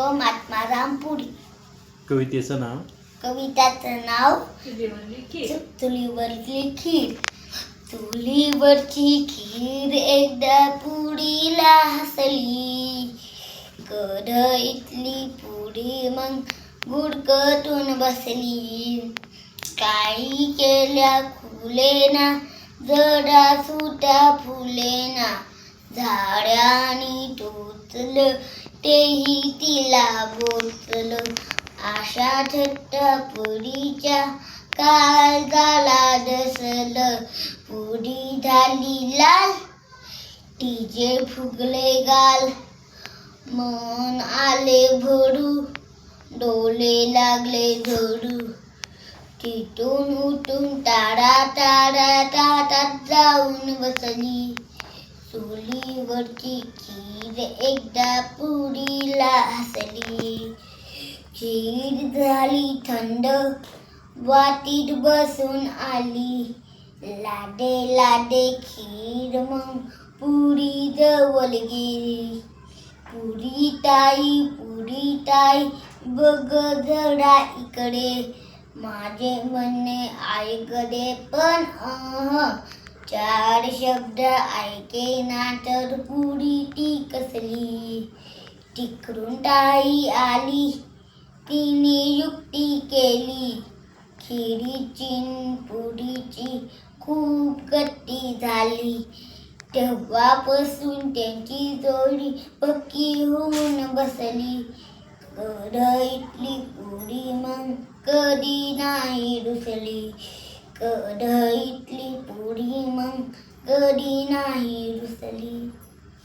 महात्मा रामपुरी. कवितेचं नाव? कविताचं नाव? चुलीवरची खीर. चुलीवरची खीर. एकदा पुडीला हसली. कढईतली पुडी मग गुडकटून बसली. काही केल्या खुलेना जडा सुटा फुलेना. झाड्यानी टोचलं तेही तिला बोचलं आशा झट्ट पुरीच्या काल झाला दसल. पुरी झाली लाल तिचे फुगले गाल. मन आले भरू डोले लागले झोडू. तिथून उठून टाळा टाळा ताटात जाऊन बसली. चुलीवरची खीर एकदा पुरीला हसली. खीर झाली थंड वाटीत बसून आली. लाडे लाडे खीर मग पुरी जवळ गेली. पुरी ताई पुरी ताई बघ जरा इकडे. माझे म्हणणे ऐकडे पण अह चार शब्द ऐके ना तर पुरी ती कसली तिकडून ताई आली. तिने युक्ती केली. खिरीची न पुरीची खूप गट्टी झाली. तेव्हापासून त्यांची जोडी पक्की होऊन बसली. कढईतली पुरी मग कधी नाही रुसली. कढईतली पुरी मग कधी नाही रुसली.